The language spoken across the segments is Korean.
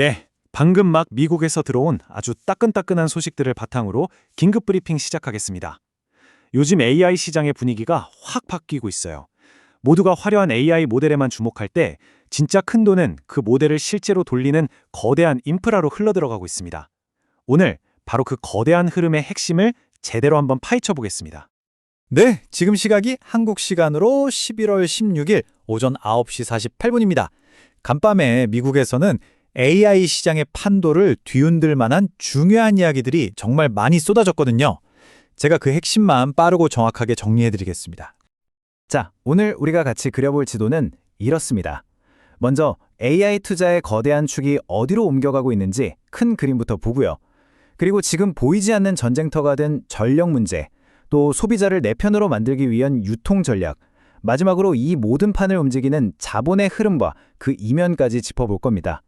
네, 방금 막 미국에서 들어온 아주 따끈따끈한 소식들을 바탕으로 긴급 브리핑 시작하겠습니다. 요즘 AI 시장의 분위기가 확 바뀌고 있어요. 모두가 화려한 AI 모델에만 주목할 때 진짜 큰 돈은 그 모델을 실제로 돌리는 거대한 인프라로 흘러들어가고 있습니다. 오늘 바로 그 거대한 흐름의 핵심을 제대로 한번 파헤쳐 보겠습니다. 네, 지금 시각이 한국 시간으로 11월 16일 오전 9시 48분입니다. 간밤에 미국에서는 AI 시장의 판도를 뒤흔들 만한 중요한 이야기들이 정말 많이 쏟아졌거든요. 제가 그 핵심만 빠르고 정확하게 정리해 드리겠습니다. 자, 오늘 우리가 같이 그려볼 지도는 이렇습니다. 먼저 AI 투자의 거대한 축이 어디로 옮겨가고 있는지 큰 그림부터 보고요. 그리고 지금 보이지 않는 전쟁터가 된 전력 문제, 또 소비자를 내 편으로 만들기 위한 유통 전략, 마지막으로 이 모든 판을 움직이는 자본의 흐름과 그 이면까지 짚어볼 겁니다.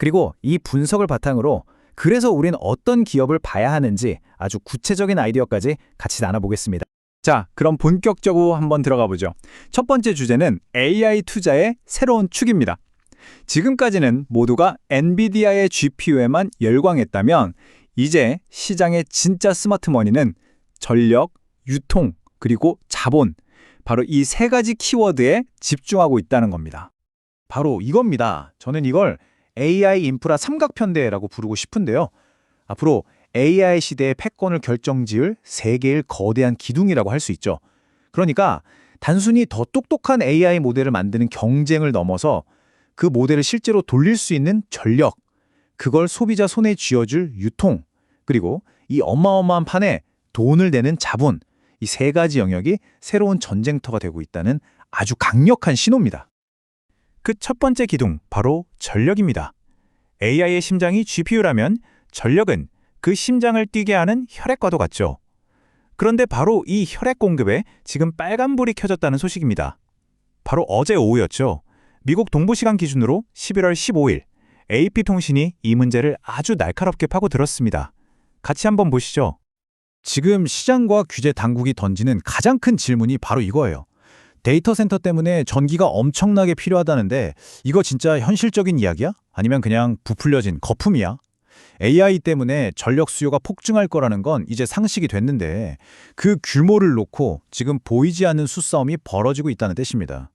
그리고 이 분석을 바탕으로 그래서 우린 어떤 기업을 봐야 하는지 아주 구체적인 아이디어까지 같이 나눠보겠습니다. 자, 그럼 본격적으로 한번 들어가 보죠. 첫 번째 주제는 AI 투자의 새로운 축입니다. 지금까지는 모두가 엔비디아의 GPU에만 열광했다면 이제 시장의 진짜 스마트 머니는 전력, 유통, 그리고 자본, 바로 이 세 가지 키워드에 집중하고 있다는 겁니다. 바로 이겁니다. 저는 이걸 AI 인프라 삼각편대라고 부르고 싶은데요. 앞으로 AI 시대의 패권을 결정지을 세계의 거대한 기둥이라고 할 수 있죠. 그러니까 단순히 더 똑똑한 AI 모델을 만드는 경쟁을 넘어서 그 모델을 실제로 돌릴 수 있는 전력, 그걸 소비자 손에 쥐어줄 유통, 그리고 이 어마어마한 판에 돈을 내는 자본, 이 세 가지 영역이 새로운 전쟁터가 되고 있다는 아주 강력한 신호입니다. 그 첫 번째 기둥, 바로 전력입니다. AI의 심장이 GPU라면 전력은 그 심장을 뛰게 하는 혈액과도 같죠. 그런데 바로 이 혈액 공급에 지금 빨간불이 켜졌다는 소식입니다. 바로 어제 오후였죠. 미국 동부시간 기준으로 11월 15일 AP통신이 이 문제를 아주 날카롭게 파고들었습니다. 같이 한번 보시죠. 지금 시장과 규제 당국이 던지는 가장 큰 질문이 바로 이거예요. 데이터 센터 때문에 전기가 엄청나게 필요하다는데 이거 진짜 현실적인 이야기야? 아니면 그냥 부풀려진 거품이야? AI 때문에 전력 수요가 폭증할 거라는 건 이제 상식이 됐는데 그 규모를 놓고 지금 보이지 않는 수싸움이 벌어지고 있다는 뜻입니다.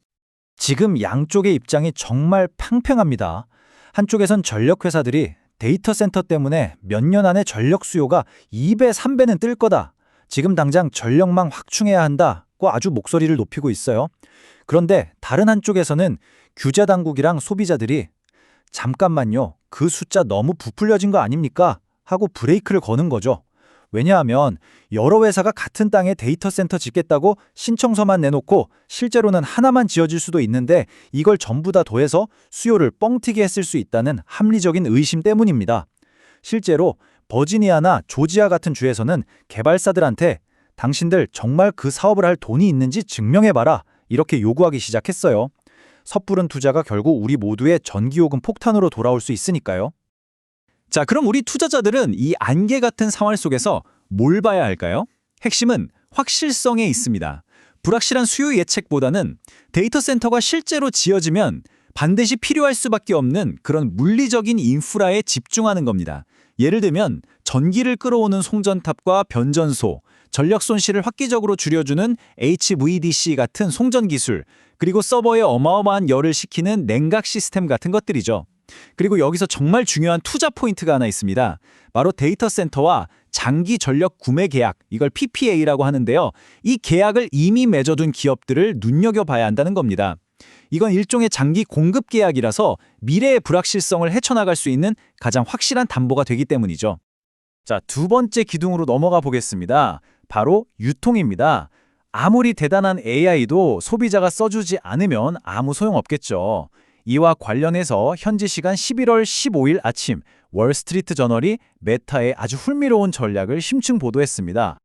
지금 양쪽의 입장이 정말 팽팽합니다. 한쪽에선 전력 회사들이 데이터 센터 때문에 몇 년 안에 전력 수요가 2배, 3배는 뜰 거다. 지금 당장 전력망 확충해야 한다 고 아주 목소리를 높이고 있어요. 그런데 다른 한쪽에서는 규제 당국이랑 소비자들이 잠깐만요. 그 숫자 너무 부풀려진 거 아닙니까? 하고 브레이크를 거는 거죠. 왜냐하면 여러 회사가 같은 땅에 데이터 센터 짓겠다고 신청서만 내놓고 실제로는 하나만 지어질 수도 있는데 이걸 전부 다 더해서 수요를 뻥튀기 했을 수 있다는 합리적인 의심 때문입니다. 실제로 버지니아나 조지아 같은 주에서는 개발사들한테 당신들 정말 그 사업을 할 돈이 있는지 증명해봐라 이렇게 요구하기 시작했어요. 섣부른 투자가 결국 우리 모두의 전기요금 폭탄으로 돌아올 수 있으니까요. 자, 그럼 우리 투자자들은 이 안개 같은 상황 속에서 뭘 봐야 할까요? 핵심은 확실성에 있습니다. 불확실한 수요 예측보다는 데이터 센터가 실제로 지어지면 반드시 필요할 수밖에 없는 그런 물리적인 인프라에 집중하는 겁니다. 예를 들면 전기를 끌어오는 송전탑과 변전소, 전력 손실을 획기적으로 줄여주는 HVDC 같은 송전 기술, 그리고 서버에 어마어마한 열을 식히는 냉각 시스템 같은 것들이죠. 그리고 여기서 정말 중요한 투자 포인트가 하나 있습니다. 바로 데이터 센터와 장기 전력 구매 계약, 이걸 PPA라고 하는데요. 이 계약을 이미 맺어둔 기업들을 눈여겨봐야 한다는 겁니다. 이건 일종의 장기 공급 계약이라서 미래의 불확실성을 헤쳐나갈 수 있는 가장 확실한 담보가 되기 때문이죠. 자, 두 번째 기둥으로 넘어가 보겠습니다. 바로 유통입니다. 아무리 대단한 AI도 소비자가 써주지 않으면 아무 소용없겠죠. 이와 관련해서 현지 시간 11월 15일 아침 월스트리트 저널이 메타의 아주 흥미로운 전략을 심층 보도했습니다.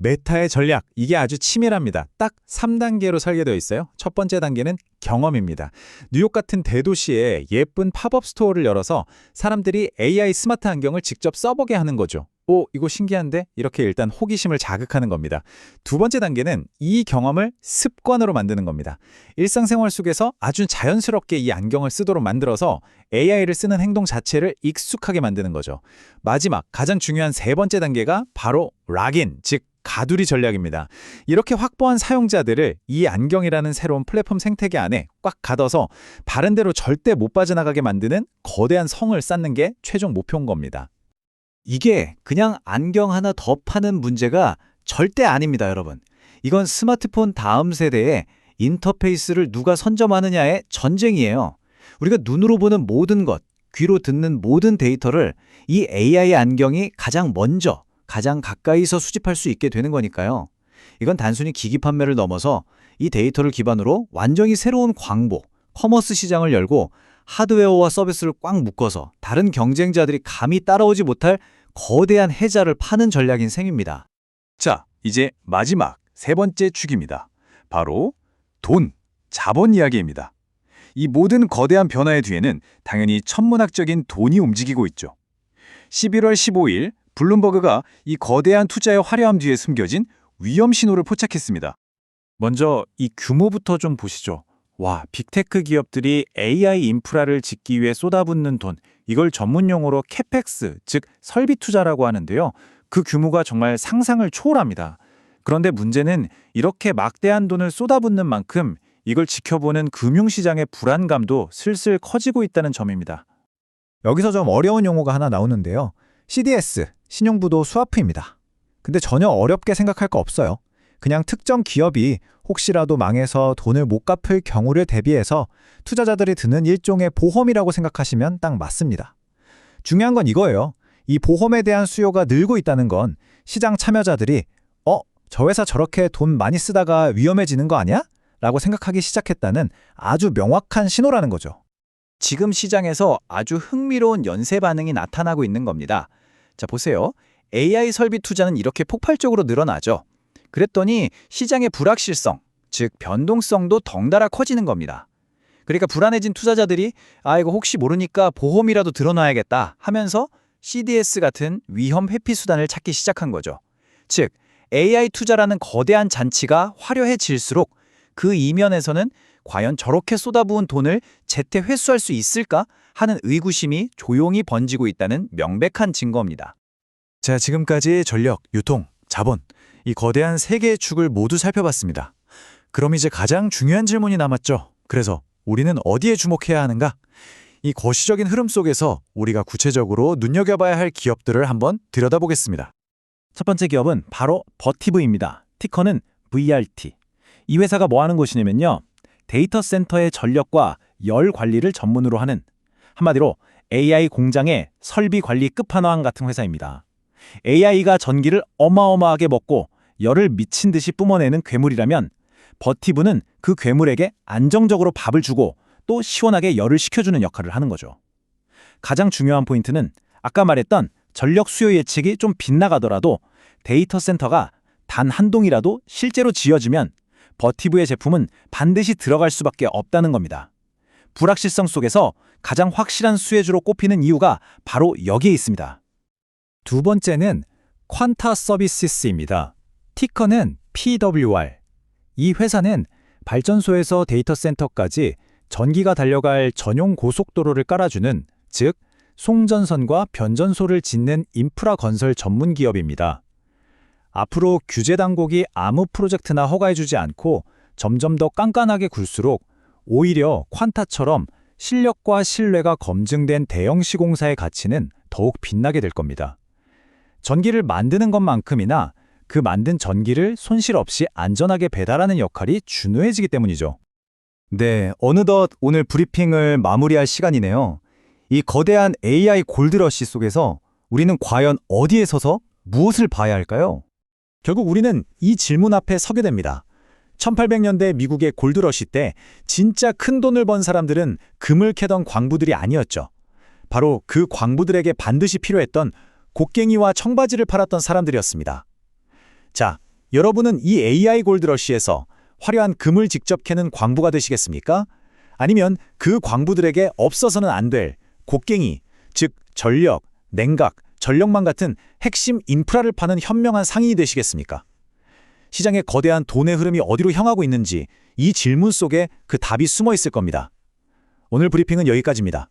메타의 전략, 이게 아주 치밀합니다. 딱 3단계로 설계되어 있어요. 첫 번째 단계는 경험입니다. 뉴욕 같은 대도시에 예쁜 팝업 스토어를 열어서 사람들이 AI 스마트 안경을 직접 써보게 하는 거죠. 오, 이거 신기한데? 이렇게 일단 호기심을 자극하는 겁니다. 두 번째 단계는 이 경험을 습관으로 만드는 겁니다. 일상생활 속에서 아주 자연스럽게 이 안경을 쓰도록 만들어서 AI를 쓰는 행동 자체를 익숙하게 만드는 거죠. 마지막, 가장 중요한 세 번째 단계가 바로 락인, 즉 가두리 전략입니다. 이렇게 확보한 사용자들을 이 안경이라는 새로운 플랫폼 생태계 안에 꽉 가둬서 바른 대로 절대 못 빠져나가게 만드는 거대한 성을 쌓는 게 최종 목표인 겁니다. 이게 그냥 안경 하나 더 파는 문제가 절대 아닙니다, 여러분. 이건 스마트폰 다음 세대의 인터페이스를 누가 선점하느냐의 전쟁이에요. 우리가 눈으로 보는 모든 것, 귀로 듣는 모든 데이터를 이 AI 안경이 가장 먼저, 가장 가까이서 수집할 수 있게 되는 거니까요. 이건 단순히 기기 판매를 넘어서 이 데이터를 기반으로 완전히 새로운 광고, 커머스 시장을 열고 하드웨어와 서비스를 꽉 묶어서 다른 경쟁자들이 감히 따라오지 못할 거대한 해자를 파는 전략인 셈입니다. 자, 이제 마지막 세 번째 축입니다. 바로 돈, 자본 이야기입니다. 이 모든 거대한 변화의 뒤에는 당연히 천문학적인 돈이 움직이고 있죠. 11월 15일 블룸버그가 이 거대한 투자의 화려함 뒤에 숨겨진 위험 신호를 포착했습니다. 먼저 이 규모부터 좀 보시죠. 와, 빅테크 기업들이 AI 인프라를 짓기 위해 쏟아붓는 돈, 이걸 전문 용어로 캐펙스, 즉 설비 투자라고 하는데요. 그 규모가 정말 상상을 초월합니다. 그런데 문제는 이렇게 막대한 돈을 쏟아붓는 만큼 이걸 지켜보는 금융시장의 불안감도 슬슬 커지고 있다는 점입니다. 여기서 좀 어려운 용어가 하나 나오는데요. CDS, 신용부도 스와프입니다. 근데 전혀 어렵게 생각할 거 없어요. 그냥 특정 기업이 혹시라도 망해서 돈을 못 갚을 경우를 대비해서 투자자들이 드는 일종의 보험이라고 생각하시면 딱 맞습니다. 중요한 건 이거예요. 이 보험에 대한 수요가 늘고 있다는 건 시장 참여자들이 어? 저 회사 저렇게 돈 많이 쓰다가 위험해지는 거 아니야? 라고 생각하기 시작했다는 아주 명확한 신호라는 거죠. 지금 시장에서 아주 흥미로운 연쇄 반응이 나타나고 있는 겁니다. 자, 보세요. AI 설비 투자는 이렇게 폭발적으로 늘어나죠. 그랬더니 시장의 불확실성, 즉 변동성도 덩달아 커지는 겁니다. 그러니까 불안해진 투자자들이 아 이거 혹시 모르니까 보험이라도 들어놔야겠다 하면서 CDS 같은 위험 회피 수단을 찾기 시작한 거죠. 즉 AI 투자라는 거대한 잔치가 화려해질수록 그 이면에서는 과연 저렇게 쏟아부은 돈을 제때 회수할 수 있을까 하는 의구심이 조용히 번지고 있다는 명백한 증거입니다. 자, 지금까지 전력, 유통, 자본, 이 거대한 세 개의 축을 모두 살펴봤습니다. 그럼 이제 가장 중요한 질문이 남았죠. 그래서 우리는 어디에 주목해야 하는가? 이 거시적인 흐름 속에서 우리가 구체적으로 눈여겨봐야 할 기업들을 한번 들여다보겠습니다. 첫 번째 기업은 바로 버티브입니다. 티커는 VRT. 이 회사가 뭐 하는 곳이냐면요. 데이터 센터의 전력과 열 관리를 전문으로 하는 한마디로 AI 공장의 설비 관리 끝판왕 같은 회사입니다. AI가 전기를 어마어마하게 먹고 열을 미친 듯이 뿜어내는 괴물이라면 버티브는 그 괴물에게 안정적으로 밥을 주고 또 시원하게 열을 식혀주는 역할을 하는 거죠. 가장 중요한 포인트는 아까 말했던 전력 수요 예측이 좀 빗나가더라도 데이터 센터가 단 한 동이라도 실제로 지어지면 버티브의 제품은 반드시 들어갈 수밖에 없다는 겁니다. 불확실성 속에서 가장 확실한 수혜주로 꼽히는 이유가 바로 여기에 있습니다. 두 번째는 퀀타 서비스입니다. 티커는 PWR. 이 회사는 발전소에서 데이터 센터까지 전기가 달려갈 전용 고속도로를 깔아주는 즉 송전선과 변전소를 짓는 인프라 건설 전문 기업입니다. 앞으로 규제 당국이 아무 프로젝트나 허가해주지 않고 점점 더 깐깐하게 굴수록 오히려 퀀타처럼 실력과 신뢰가 검증된 대형 시공사의 가치는 더욱 빛나게 될 겁니다. 전기를 만드는 것만큼이나 그 만든 전기를 손실 없이 안전하게 배달하는 역할이 중요해지기 때문이죠. 네, 어느덧 오늘 브리핑을 마무리할 시간이네요. 이 거대한 AI 골드러시 속에서 우리는 과연 어디에 서서 무엇을 봐야 할까요? 결국 우리는 이 질문 앞에 서게 됩니다. 1800년대 미국의 골드러시 때 진짜 큰 돈을 번 사람들은 금을 캐던 광부들이 아니었죠. 바로 그 광부들에게 반드시 필요했던 곡괭이와 청바지를 팔았던 사람들이었습니다. 자, 여러분은 이 AI 골드러시에서 화려한 금을 직접 캐는 광부가 되시겠습니까? 아니면 그 광부들에게 없어서는 안 될 곡괭이, 즉 전력, 냉각, 전력망 같은 핵심 인프라를 파는 현명한 상인이 되시겠습니까? 시장의 거대한 돈의 흐름이 어디로 향하고 있는지 이 질문 속에 그 답이 숨어 있을 겁니다. 오늘 브리핑은 여기까지입니다.